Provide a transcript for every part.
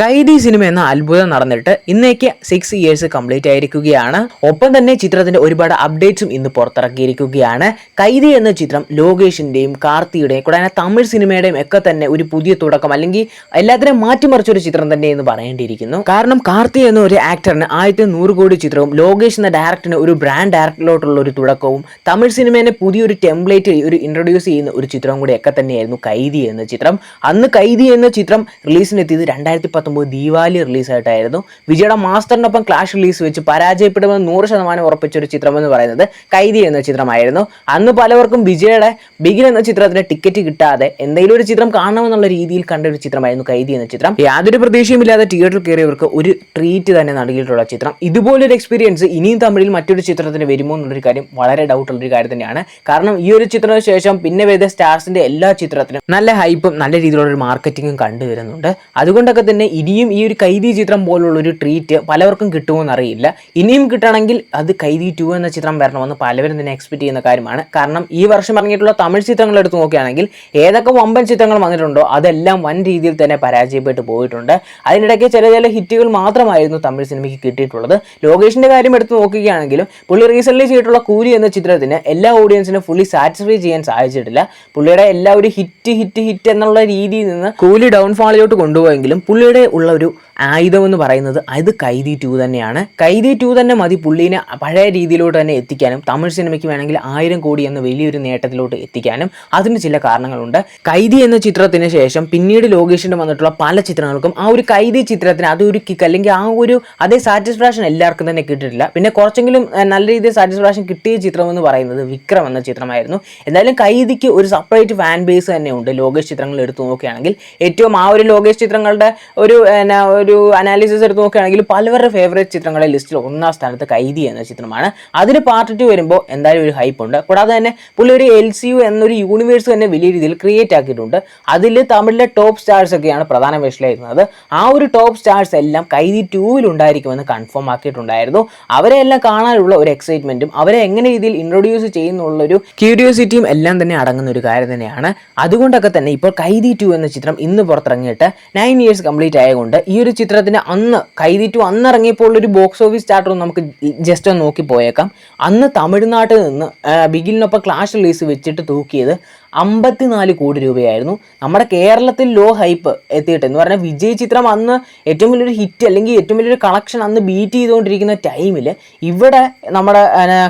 Kaithi cinema എന്ന അത്ഭുതം നടന്നിട്ട് ഇന്നേക്ക് സിക്സ് ഇയേഴ്സ് കംപ്ലീറ്റ് ആയിരിക്കുകയാണ്. ഒപ്പം തന്നെ ചിത്രത്തിന്റെ ഒരുപാട് അപ്ഡേറ്റ്സും ഇന്ന് പുറത്തിറക്കിയിരിക്കുകയാണ്. കൈദി എന്ന ചിത്രം ലോകേഷിന്റെയും കാർത്തിയുടെയും കൂടാതെ തമിഴ് സിനിമയുടെയും ഒക്കെ തന്നെ ഒരു പുതിയ തുടക്കം അല്ലെങ്കിൽ എല്ലാത്തിനെയും മാറ്റിമറിച്ച ഒരു ചിത്രം തന്നെ എന്ന് പറയേണ്ടിയിരിക്കുന്നു. കാരണം കാർത്തി എന്ന ഒരു ആക്ടറിന് ആദ്യത്തെ നൂറ് കോടി ചിത്രവും ലോകേഷ് എന്ന ഡയറക്ടറിന് ഒരു ബ്രാൻഡ് ഡയറക്ടറിലോട്ടുള്ള ഒരു തുടക്കവും തമിഴ് സിനിമേനെ പുതിയൊരു ടെംപ്ലേറ്റ് ഒരു ഇൻട്രൊഡ്യൂസ് ചെയ്യുന്ന ഒരു ചിത്രം കൂടി ഒക്കെ തന്നെയായിരുന്നു കൈദി എന്ന ചിത്രം. അന്ന് കൈദി എന്ന ചിത്രം റിലീസിനെത്തിയത് രണ്ടായിരത്തി പത്തൊമ്പത് ദീപാവലി റിലീസായിട്ടായിരുന്നു. വിജയുടെ മാസ്റ്ററിനൊപ്പം ക്ലാഷ് റിലീസ് വെച്ച് പരാജയപ്പെടുമെന്ന് നൂറ് ശതമാനം ഉറപ്പിച്ച ഒരു ചിത്രം എന്ന് പറയുന്നത് കൈദി എന്ന ചിത്രമായിരുന്നു. അന്ന് പലവർക്കും വിജയുടെ ബിഗിൻ എന്ന ചിത്രത്തിന് ടിക്കറ്റ് കിട്ടാതെ എന്തെങ്കിലും ഒരു ചിത്രം കാണണമെന്നുള്ള രീതിയിൽ കണ്ട ഒരു ചിത്രമായിരുന്നു കൈദി എന്ന ചിത്രം. യാതൊരു പ്രതീക്ഷയുമില്ലാതെ തിയേറ്ററിൽ കയറിയവർക്ക് ഒരു ട്രീറ്റ് തന്നെ നൽകിയിട്ടുള്ള ചിത്രം. ഇതുപോലൊരു എക്സ്പീരിയൻസ് ഇനിയും തമിഴിൽ മറ്റൊരു ചിത്രത്തിന് വരുമോ എന്നുള്ളൊരു കാര്യം വളരെ ഡൗട്ട് ഉള്ളൊരു കാര്യം തന്നെയാണ്. കാരണം ഈ ഒരു ചിത്രത്തിന് ശേഷം പിന്നെ വരുന്ന സ്റ്റാർസിന്റെ എല്ലാ ചിത്രത്തിനും നല്ല ഹൈപ്പും നല്ല രീതിയിലുള്ള ഒരു മാർക്കറ്റിംഗും കണ്ടുവരുന്നുണ്ട്. അതുകൊണ്ടൊക്കെ തന്നെ ഇനിയും ഈ ഒരു കൈദി ചിത്രം പോലുള്ള ഒരു ട്രീറ്റ് പലവർക്കും കിട്ടുമെന്ന് അറിയില്ല ഇനിയും കിട്ടണമെങ്കിൽ അത് കൈദി ടു എന്ന ചിത്രം വരണമെന്ന് പലവരും തന്നെ എക്സ്പെക്ട് ചെയ്യുന്ന കാര്യമാണ്. കാരണം ഈ വർഷം ഇറങ്ങിയിട്ടുള്ള തമിഴ് ചിത്രങ്ങൾ എടുത്ത് നോക്കുകയാണെങ്കിൽ ഏതൊക്കെ വമ്പൻ ചിത്രങ്ങൾ വന്നിട്ടുണ്ടോ അതെല്ലാം വൻ രീതിയിൽ തന്നെ പരാജയപ്പെട്ടു പോയിട്ടുണ്ട്. അതിനിടയ്ക്ക് ചില ചില ഹിറ്റുകൾ മാത്രമായിരുന്നു തമിഴ് സിനിമയ്ക്ക് കിട്ടിയിട്ടുള്ളത്. ലോകേഷിന്റെ കാര്യം എടുത്ത് നോക്കുകയാണെങ്കിലും പുള്ളി റീസെന്റ് ചെയ്തിട്ടുള്ള കൂലി എന്ന ചിത്രത്തിന് എല്ലാ ഓഡിയൻസിനും ഫുള്ളി സാറ്റിസ്ഫൈ ചെയ്യാൻ സാധിച്ചിട്ടില്ല. പുള്ളിയുടെ എല്ലാ ഒരു ഹിറ്റ് ഹിറ്റ് ഹിറ്റ് എന്നുള്ള രീതിയിൽ നിന്ന് കൂലി ഡൗൺഫാളിലോട്ട് കൊണ്ടുപോയെങ്കിലും പുള്ളിയുടെ ഉള്ള ഒരു ആയുധം എന്ന് പറയുന്നത് അത് കൈതി ടു തന്നെയാണ്. കൈതി ടു തന്നെ മതി പുള്ളീനെ പഴയ രീതിയിലോട്ട് തന്നെ എത്തിക്കാനും തമിഴ് സിനിമയ്ക്ക് വേണമെങ്കിൽ ആയിരം കോടി എന്ന വലിയൊരു നേട്ടത്തിലോട്ട് എത്തിക്കാനും അതിന് ചില കാരണങ്ങളുണ്ട്. കൈതി എന്ന ചിത്രത്തിന് ശേഷം പിന്നീട് ലോകേഷിന്റെ വന്നിട്ടുള്ള പല ചിത്രങ്ങൾക്കും ആ ഒരു കൈതി ചിത്രത്തിന് അതൊരു കിക്ക് അല്ലെങ്കിൽ ആ ഒരു അതേ സാറ്റിസ്ഫാക്ഷൻ എല്ലാവർക്കും തന്നെ കിട്ടിയിട്ടില്ല. പിന്നെ കുറച്ചെങ്കിലും നല്ല രീതിയിൽ സാറ്റിസ്ഫാക്ഷൻ കിട്ടിയ ചിത്രം എന്ന് പറയുന്നത് വിക്രം എന്ന ചിത്രമായിരുന്നു. എന്തായാലും കൈതിക്ക് ഒരു സെപ്പറേറ്റ് ഫാൻ ബേസ് തന്നെ ഉണ്ട്. ലോകേഷ് ചിത്രങ്ങൾ എടുത്തു നോക്കുകയാണെങ്കിൽ ഏറ്റവും ആ ഒരു ലോകേഷ് ചിത്രങ്ങളുടെ ഒരു ഒരു അനാലിസിസ് എടുത്ത് നോക്കുകയാണെങ്കിൽ പലവരുടെ ഫേവറേറ്റ് ചിത്രങ്ങളെ ലിസ്റ്റിൽ ഒന്നാം സ്ഥാനത്ത് കൈതി എന്ന ചിത്രമാണ്. അതിന് പാർട്ട് ടു വരുമ്പോൾ എന്തായാലും ഒരു ഹൈപ്പ് ഉണ്ട്. കൂടാതെ തന്നെ പുള്ളി ഒരു എൽ സി യു എന്നൊരു യൂണിവേഴ്സ് തന്നെ വലിയ രീതിയിൽ ക്രിയേറ്റ് ആക്കിയിട്ടുണ്ട്. അതിൽ തമിഴിലെ ടോപ്പ് സ്റ്റാർസ് ഒക്കെയാണ് പ്രധാന വേഷത്തിലായിരുന്നത്. ആ ഒരു ടോപ്പ് സ്റ്റാർസ് എല്ലാം കൈതി ടൂവിൽ ഉണ്ടായിരിക്കുമെന്ന് കൺഫേം ആക്കിയിട്ടുണ്ടായിരുന്നു. അവരെ എല്ലാം കാണാനുള്ള ഒരു എക്സൈറ്റ്മെന്റും അവരെ എങ്ങനെ രീതിയിൽ ഇൻട്രൊഡ്യൂസ് ചെയ്യുന്നുള്ള ഒരു ക്യൂരിയോസിറ്റിയും എല്ലാം തന്നെ അടങ്ങുന്ന ഒരു കാര്യം തന്നെയാണ്. അതുകൊണ്ടൊക്കെ തന്നെ ഇപ്പോൾ കൈതി ടു എന്ന ചിത്രം ഇന്ന് പുറത്തിറങ്ങിയിട്ട് നയൻ ഇയേഴ്സ് കംപ്ലീറ്റ് ആയതുകൊണ്ട് ഈ ഒരു ചിത്രത്തിന് അന്ന് കൈതീറ്റു അന്ന് ഇറങ്ങിയപ്പോൾ ബോക്സ് ഓഫീസ് ചാർട്ടർ നമുക്ക് ജസ്റ്റ് ഒന്ന് നോക്കി പോയേക്കാം. അന്ന് തമിഴ്നാട്ടിൽ നിന്ന് ബിഗിലിനൊപ്പം ക്ലാഷ് റിലീസ് വെച്ചിട്ട് തൂക്കിയത് അമ്പത്തിനാല് കോടി രൂപയായിരുന്നു. നമ്മുടെ കേരളത്തിൽ ലോ ഹൈപ്പ് എത്തിയിട്ട് എന്ന് പറഞ്ഞാൽ വിജയ് ചിത്രം അന്ന് ഏറ്റവും വലിയൊരു ഹിറ്റ് അല്ലെങ്കിൽ ഏറ്റവും വലിയൊരു കളക്ഷൻ അന്ന് ബീറ്റ് ചെയ്തുകൊണ്ടിരിക്കുന്ന ടൈമിൽ ഇവിടെ നമ്മുടെ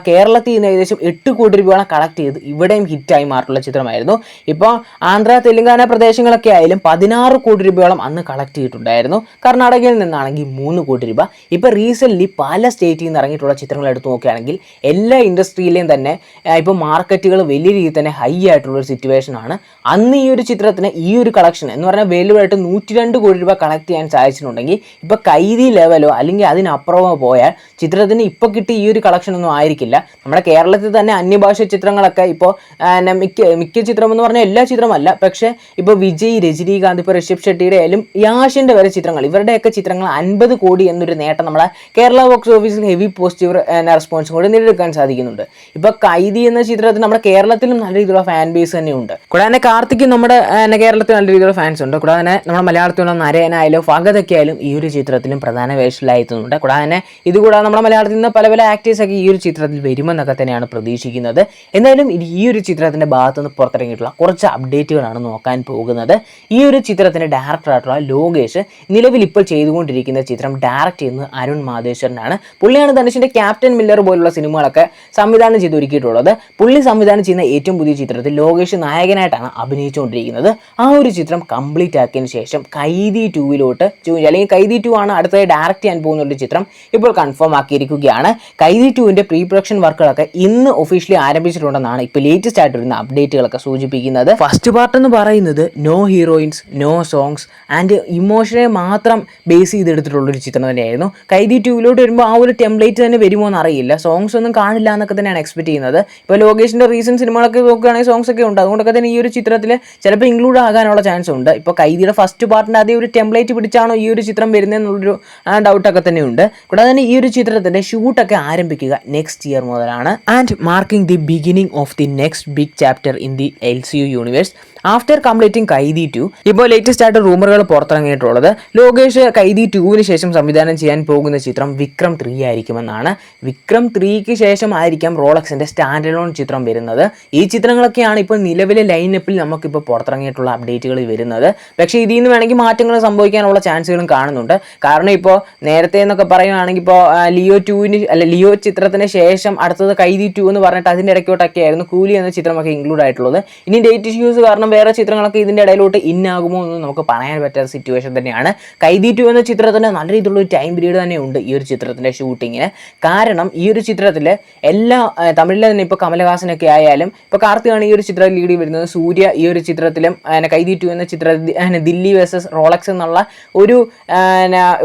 കേരളത്തിൽ നിന്ന് ഏകദേശം എട്ട് കോടി രൂപയാണ് കളക്ട് ചെയ്ത് ഇവിടെയും ഹിറ്റായി മാറിയിട്ടുള്ള ചിത്രമായിരുന്നു. ഇപ്പോൾ ആന്ധ്ര തെലുങ്കാന പ്രദേശങ്ങളൊക്കെ ആയാലും പതിനാറ് കോടി രൂപയോളം അന്ന് കളക്ട് ചെയ്തിട്ടുണ്ടായിരുന്നു. കർണാടകയിൽ നിന്നാണെങ്കിൽ മൂന്ന് കോടി രൂപ. ഇപ്പോൾ റീസെന്റ്ലി പല സ്റ്റേറ്റിൽ നിന്ന് ഇറങ്ങിയിട്ടുള്ള ചിത്രങ്ങൾ എടുത്ത് നോക്കുകയാണെങ്കിൽ എല്ലാ ഇൻഡസ്ട്രിയിലെയും തന്നെ ഇപ്പോൾ മാർക്കറ്റുകൾ വലിയ രീതിയിൽ തന്നെ ഹൈ ആയിട്ടുള്ള ഒരു സിറ്റുവേഷൻ ആണ്. അന്ന് ഈ ഒരു ചിത്രത്തിന് ഈ ഒരു കളക്ഷൻ എന്ന് പറഞ്ഞാൽ വെല്ലുവായിട്ട് നൂറ്റി രണ്ട് കോടി രൂപ കളക്ട് ചെയ്യാൻ സാധിച്ചിട്ടുണ്ടെങ്കിൽ ഇപ്പോൾ കൈതി ലെവലോ അല്ലെങ്കിൽ അതിനപ്പുറമോ പോയാൽ ചിത്രത്തിന് ഇപ്പോൾ കിട്ടിയ ഈ ഒരു കളക്ഷൻ ഒന്നും ആയിരിക്കില്ല. നമ്മുടെ കേരളത്തിൽ തന്നെ അന്യഭാഷ ചിത്രങ്ങളൊക്കെ ഇപ്പോൾ മിക്ക മിക്ക ചിത്രം എന്ന് പറഞ്ഞാൽ എല്ലാ ചിത്രമല്ല. പക്ഷേ ഇപ്പോൾ വിജയ് രജനീകാന്ത് ഇപ്പോൾ ഋഷഭ് ഷെട്ടിയുടെ ആയാലും യാഷിന്റെ വരെ ചിത്രങ്ങൾ ഇവരുടെയൊക്കെ ചിത്രങ്ങൾ അൻപത് കോടി എന്നൊരു നേട്ടം നമ്മളെ കേരള ബോക്സ് ഓഫീസിൽ ഹെവി പോസിറ്റീവ് റെസ്പോൺസ് കൂടി നേടിയെടുക്കാൻ സാധിക്കുന്നുണ്ട്. ഇപ്പോൾ കൈതി എന്ന ചിത്രത്തിന് നമ്മുടെ കേരളത്തിലും നല്ല രീതിയിലുള്ള ഫാൻ ബേസ് തന്നെയുണ്ട്. കൂടാതെ തന്നെ കാർത്തിക്ക് നമ്മുടെ കേരളത്തിൽ നല്ല രീതിയിലുള്ള ഫാൻസ് ഉണ്ട്. കൂടാതെ തന്നെ നമ്മുടെ മലയാളത്തിലുള്ള നരയനായാലും ഫഗതൊക്കെ ആയാലും ഈ ഒരു ചിത്രത്തിലും പ്രധാന വേഷത്തിലായെത്തുന്നുണ്ട് കൂടാതെ തന്നെ ഇതുകൂടാതെ നമ്മുടെ മലയാളത്തിൽ നിന്ന് പല പല ആക്ടേഴ്സൊക്കെ ഈ ഒരു ചിത്രത്തിൽ വരുമെന്നൊക്കെ തന്നെയാണ് പ്രതീക്ഷിക്കുന്നത്. എന്തായാലും ഈ ഒരു ചിത്രത്തിന്റെ ഭാഗത്തു നിന്ന് പുറത്തിറങ്ങിയിട്ടുള്ള കുറച്ച് അപ്ഡേറ്റുകളാണ് നോക്കാൻ പോകുന്നത്. ഈ ഒരു ചിത്രത്തിന്റെ ഡയറക്ടറായിട്ടുള്ള ലോകേഷ് നിലവിൽ ഇപ്പോൾ ചെയ്തുകൊണ്ടിരിക്കുന്ന ചിത്രം ഡയറക്റ്റ് ചെയ്യുന്നത് അരുൺ മാധേശ്വരനാണ് പുള്ളിയാണ് ധനുഷിന്റെ ക്യാപ്റ്റൻ മില്ലർ പോലുള്ള സിനിമകളൊക്കെ സംവിധാനം ചെയ്തൊരുക്കിയിട്ടുള്ളത് പുള്ളി സംവിധാനം ചെയ്യുന്ന ഏറ്റവും പുതിയ ചിത്രത്തിൽ ലോകേഷ് നായകനായിട്ടാണ് അഭിനയിച്ചുകൊണ്ടിരിക്കുന്നത്. ആ ഒരു ചിത്രം കംപ്ലീറ്റ് ആക്കിയതിന് ശേഷം കൈദി ടൂവിലോട്ട് അല്ലെങ്കിൽ കൈദി ടു ആണ് അടുത്തതായി ഡയറക്റ്റ് ചെയ്യാൻ പോകുന്ന ഒരു ചിത്രം ഇപ്പോൾ കൺഫേം ആക്കിയിരിക്കുകയാണ്. കൈദി ടുവിന്റെ പ്രീ പ്രൊഡക്ഷൻ വർക്കുകളൊക്കെ ഇന്ന് ഒഫീഷ്യലി ആരംഭിച്ചിട്ടുണ്ടെന്നാണ് ഇപ്പോൾ ലേറ്റസ്റ്റ് ആയിട്ട് വരുന്ന അപ്ഡേറ്റുകളൊക്കെ സൂചിപ്പിക്കുന്നത്. ഫസ്റ്റ് പാർട്ട് എന്ന് പറയുന്നത് no heroines no songs and ഇമോഷനെ മാത്രം ബേസ് ചെയ്തെടുത്തിട്ടുള്ള ഒരു ചിത്രം തന്നെയായിരുന്നു. കൈദി ടൂവിലോട്ട് വരുമ്പോൾ ആ ഒരു ടെംപ്ലേറ്റ് തന്നെ വരുമോ എന്ന് അറിയില്ല. സോങ്സ് ഒന്നും കാണില്ല എന്നൊക്കെ തന്നെയാണ് എക്സ്പെക്ട് ചെയ്യുന്നത്. ഇപ്പോൾ ലോകേഷിന്റെ റീസെന്റ് സിനിമകളൊക്കെ നോക്കുകയാണെങ്കിൽ സോങ്സ് ഒക്കെ ഉണ്ട്. ഉണ്ട്. അതുകൊണ്ടൊക്കെ തന്നെ ഈ ഒരു ചിത്രത്തിൽ ചിലപ്പോൾ ഇൻക്ലൂഡ് ആകാനുള്ള ചാൻസ് ഉണ്ട്. ഇപ്പോൾ കൈദിയുടെ ഫസ്റ്റ് പാർട്ടിന്റെ അതേ ഒരു ടെംപ്ലേറ്റ് പിടിച്ചാണോ ഈ ഒരു ചിത്രം വരുന്നതെന്നുള്ളൊരു ഡൗട്ടൊക്കെ തന്നെയുണ്ട് കൂടാതെ തന്നെ ഈ ഒരു ചിത്രത്തിന്റെ ഷൂട്ടൊക്കെ ആരംഭിക്കുക നെക്സ്റ്റ് ഇയർ മുതലാണ്. And marking the beginning of the next big chapter in the L C U universe after completing Kaithi two ഇപ്പോൾ ലേറ്റസ്റ്റ് ആയിട്ട് റൂമറുകൾ പുറത്തിറങ്ങിയിട്ടുള്ളത് ലോകേഷ് കൈദി ടുവിന് ശേഷം സംവിധാനം ചെയ്യാൻ പോകുന്ന ചിത്രം വിക്രം ത്രീ ആയിരിക്കുമെന്നാണ്. വിക്രം ത്രീക്ക് ശേഷം ആയിരിക്കാം റോളക്സിന്റെ സ്റ്റാൻഡ് ലോൺ ചിത്രം വരുന്നത്. ഈ ചിത്രങ്ങളൊക്കെയാണ് ഇപ്പോൾ നിലവിലെ ലൈനപ്പിൽ നമുക്കിപ്പോൾ പുറത്തിറങ്ങിയിട്ടുള്ള അപ്ഡേറ്റുകൾ വരുന്നത്. പക്ഷേ ഇതിൽ നിന്ന് വേണമെങ്കിൽ മാറ്റങ്ങൾ സംഭവിക്കാനുള്ള ചാൻസുകളും കാണുന്നുണ്ട്. കാരണം ഇപ്പോൾ നേരത്തെ എന്നൊക്കെ പറയുകയാണെങ്കിൽ ഇപ്പോൾ ലിയോ ടുവിന് അല്ല ലിയോ ചിത്രത്തിന് ശേഷം അടുത്തത് കൈദി ടു എന്ന് പറഞ്ഞിട്ട് അതിന്റെ ഇടയ്ക്കോട്ടൊക്കെ ആയിരുന്നു കൂലി എന്ന ചിത്രമൊക്കെ ഇൻക്ലൂഡ് ആയിട്ടുള്ളത്. ഇനി ഡേറ്റ് ഇഷ്യൂസ് കാരണം വേറെ ചിത്രങ്ങളൊക്കെ ഇതിന്റെ ഇടയിലോട്ട് ഇൻ ഇന്നാകുമോ എന്ന് നമുക്ക് പറയാൻ പറ്റാത്ത സിറ്റുവേഷൻ തന്നെയാണ്. കൈദി ടു എന്ന ചിത്രത്തിന് നല്ല രീതിയിലുള്ള ഒരു ടൈം പീരീഡ് തന്നെ ഉണ്ട് ഈ ഒരു ചിത്രത്തിന്റെ ഷൂട്ടിങ്ങിന് കാരണം ഈ ഒരു ചിത്രത്തിൽ എല്ലാ തമിഴിലെ തന്നെ ഇപ്പോൾ കമലഹാസനൊക്കെ ആയാലും ഇപ്പോൾ കാർത്തികാണ് ഈ ഒരു ലീഡ് വരുന്നത് സൂര്യ ഈ ഒരു ചിത്രത്തിലും അങ്ങനെ കൈദി ടു എന്ന ചിത്ര ദില്ലി വേഴ്സസ് റോളക്സ് എന്നുള്ള ഒരു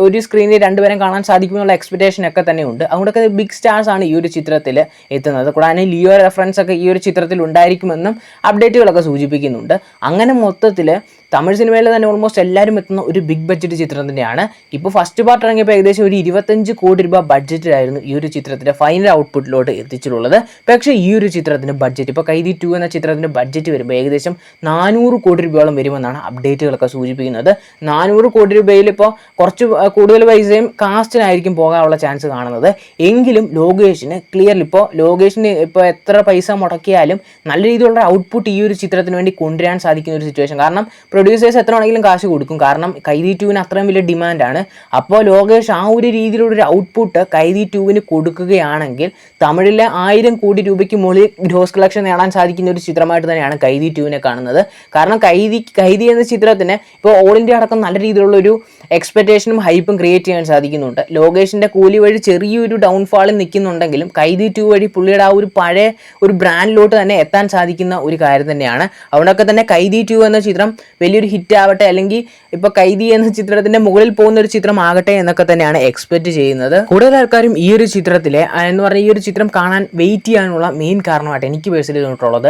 ഒരു സ്ക്രീനിൽ രണ്ടുപേരും കാണാൻ സാധിക്കുമെന്നുള്ള എക്സ്പെക്റ്റേഷൻ ഒക്കെ തന്നെ ഉണ്ട് അതുകൊണ്ടൊക്കെ ബിഗ് സ്റ്റാർസ് ആണ് ഈ ഒരു ചിത്രത്തിൽ എത്തുന്നത്. കൂടാതെ ലിയോ റെഫറൻസ് ഒക്കെ ഈ ഒരു ചിത്രത്തിൽ ഉണ്ടായിരിക്കുമെന്നും അപ്ഡേറ്റുകളൊക്കെ സൂചിപ്പിക്കുന്നുണ്ട്. അങ്ങനെ മൊത്തത്തിൽ തമിഴ് സിനിമയിൽ തന്നെ ഓൾമോസ്റ്റ് എല്ലാവരും എത്തുന്ന ഒരു ബിഗ് ബഡ്ജറ്റ് ചിത്രം തന്നെയാണ്. ഇപ്പോൾ ഫസ്റ്റ് പാർട്ട് ഇറങ്ങിയപ്പോൾ ഏകദേശം ഒരു ഇരുപത്തഞ്ച് കോടി രൂപ ബഡ്ജറ്റിലായിരുന്നു ഈ ഒരു ചിത്രത്തിന്റെ ഫൈനൽ ഔട്ട്പുട്ടിലോട്ട് എത്തിച്ചിട്ടുള്ളത്. പക്ഷേ ഈ ഒരു ചിത്രത്തിന്റെ ബഡ്ജറ്റ് ഇപ്പോൾ കൈതി ടു എന്ന ചിത്രത്തിന്റെ ബഡ്ജറ്റ് വരുമ്പോൾ ഏകദേശം നാനൂറ് കോടി രൂപയോളം വരുമെന്നാണ് അപ്ഡേറ്റുകളൊക്കെ സൂചിപ്പിക്കുന്നത്. നാനൂറ് കോടി രൂപയിൽ ഇപ്പോൾ കുറച്ച് കൂടുതൽ പൈസയും കാസ്റ്റിനായിരിക്കും പോകാനുള്ള ചാൻസ് കാണുന്നത്. എങ്കിലും ലോകേഷിന് ക്ലിയർലി ഇപ്പോൾ ലോകേഷിന് ഇപ്പോൾ എത്ര പൈസ മുടക്കിയാലും നല്ല രീതിയിലുള്ള ഔട്ട്പുട്ട് ഈ ഒരു ചിത്രത്തിന് വേണ്ടി കൊണ്ടുവരാൻ സാധിക്കുന്ന ഒരു സിറ്റുവേഷൻ കാരണം പ്രൊഡ്യൂസേഴ്സ് എത്ര വേണമെങ്കിലും കാശ് കൊടുക്കും. കാരണം കൈതി ടുവിന് അത്രയും വലിയ ഡിമാൻഡാണ്. അപ്പോൾ ലോകേഷ് ആ ഒരു രീതിയിലുള്ള ഒരു ഔട്ട്പുട്ട് കൈതി ടുവിന് കൊടുക്കുകയാണെങ്കിൽ തമിഴിലെ ആയിരം കോടി രൂപയ്ക്ക് മുകളിൽ ഗ്രോസ് കളക്ഷൻ നേടാൻ സാധിക്കുന്ന ഒരു ചിത്രമായിട്ട് തന്നെയാണ് കൈതി ടുവിനെ കാണുന്നത്. കാരണം കൈതി കൈതി എന്ന ചിത്രത്തിന് ഇപ്പോൾ ഓൾ ഇന്ത്യ അടക്കം നല്ല രീതിയിലുള്ള ഒരു എക്സ്പെക്റ്റേഷനും ഹൈപ്പും ക്രിയേറ്റ് ചെയ്യാൻ സാധിക്കുന്നുണ്ട്. ലോകേഷിന്റെ കൂലി വഴി ചെറിയൊരു ഡൗൺഫാളിൽ നിൽക്കുന്നുണ്ടെങ്കിലും കൈതി ടു വഴി പുള്ളിയുടെ ആ ഒരു പഴയ ഒരു ബ്രാൻഡിലോട്ട് തന്നെ എത്താൻ സാധിക്കുന്ന ഒരു കാര്യം തന്നെയാണ്. അതുകൊണ്ടൊക്കെ തന്നെ കൈതി ടു എന്ന ചിത്രം വലിയൊരു ഹിറ്റ് ആവട്ടെ അല്ലെങ്കിൽ ഇപ്പോൾ കൈദി എന്ന ചിത്രത്തിന്റെ മുകളിൽ പോകുന്ന ഒരു ചിത്രം ആകട്ടെ എന്നൊക്കെ തന്നെയാണ് എക്സ്പെക്ട് ചെയ്യുന്നത്. കൂടുതൽ ആൾക്കാരും ഈ ഒരു ചിത്രത്തിലെ എന്ന് പറഞ്ഞാൽ ഈ ഒരു ചിത്രം കാണാൻ വെയിറ്റ് ചെയ്യാനുള്ള മെയിൻ കാരണമായിട്ട് എനിക്ക് പേഴ്സണലി തോന്നിയിട്ടുള്ളത്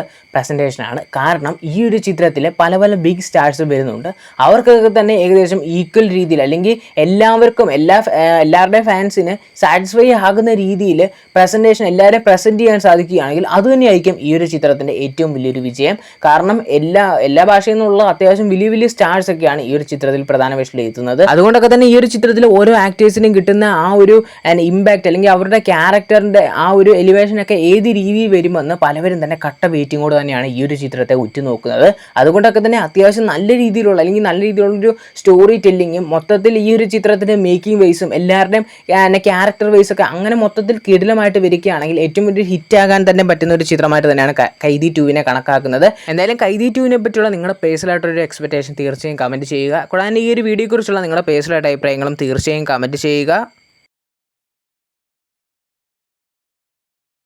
ആണ്. കാരണം ഈ ഒരു ചിത്രത്തിലെ പല പല ബിഗ് സ്റ്റാർസ് വരുന്നുണ്ട്. അവർക്കൊക്കെ തന്നെ ഏകദേശം ഈക്വൽ രീതിയിൽ അല്ലെങ്കിൽ എല്ലാവർക്കും എല്ലാ എല്ലാവരുടെയും ഫാൻസിന് സാറ്റിസ്ഫൈ ആകുന്ന രീതിയിൽ പ്രസന്റേഷൻ എല്ലാവരെയും പ്രസന്റ് ചെയ്യാൻ സാധിക്കുകയാണെങ്കിൽ അതുതന്നെയായിരിക്കും ഈ ഒരു ചിത്രത്തിന്റെ ഏറ്റവും വലിയൊരു വിജയം. കാരണം എല്ലാ എല്ലാ ഭാഷയിൽ നിന്നുള്ള അത്യാവശ്യം വലിയ വലിയ സ്റ്റാർസ് ഒക്കെയാണ് ഈ ഒരു ചിത്രത്തിൽ പ്രധാന വേഷത്തിൽ എത്തുന്നത്. അതുകൊണ്ടൊക്കെ തന്നെ ഈ ഒരു ചിത്രത്തിൽ ഓരോ ആക്ടേഴ്സിനും കിട്ടുന്ന ആ ഒരു ഇമ്പാക്റ്റ് അല്ലെങ്കിൽ അവരുടെ ക്യാരക്ടറിന്റെ ആ ഒരു എലിവേഷൻ ഒക്കെ ഏത് രീതിയിൽ വരുമെന്ന് പലവരും തന്നെ കട്ട വെയിറ്റിങ്ങോട് തന്നെയാണ് ഈ ഒരു ചിത്രത്തെ ഉറ്റുനോക്കുന്നത്. അതുകൊണ്ടൊക്കെ തന്നെ അത്യാവശ്യം നല്ല രീതിയിലുള്ള അല്ലെങ്കിൽ നല്ല രീതിയിലുള്ളൊരു സ്റ്റോറി ടെല്ലിങ്ങും മൊത്തത്തിൽ ഈ ഒരു ചിത്രത്തിന്റെ മേക്കിംഗ് വൈസും എല്ലാവരുടെയും ക്യാരക്ടർ വൈസ് ഒക്കെ അങ്ങനെ മൊത്തത്തിൽ കിടിലമായിട്ട് വരികയാണെങ്കിൽ ഏറ്റവും വലിയ ഹിറ്റ് ആകാൻ തന്നെ പറ്റുന്ന ഒരു ചിത്രമായിട്ട് തന്നെയാണ് കൈതി ടുവിനെ കണക്കാക്കുന്നത്. എന്തായാലും കൈദി ടുവിനെ പറ്റിയുള്ള നിങ്ങളുടെ പേഴ്സണലായിട്ടൊരു എക്സ്പെക്ടേഷൻ തീർച്ചയായും കമന്റ് ചെയ്യുക. കൂടാതെ ഈ ഒരു വീഡിയോയെക്കുറിച്ചുള്ള നിങ്ങളുടെ പേഴ്സണലായിട്ട് അഭിപ്രായങ്ങളും തീർച്ചയായും കമന്റ് ചെയ്യുക.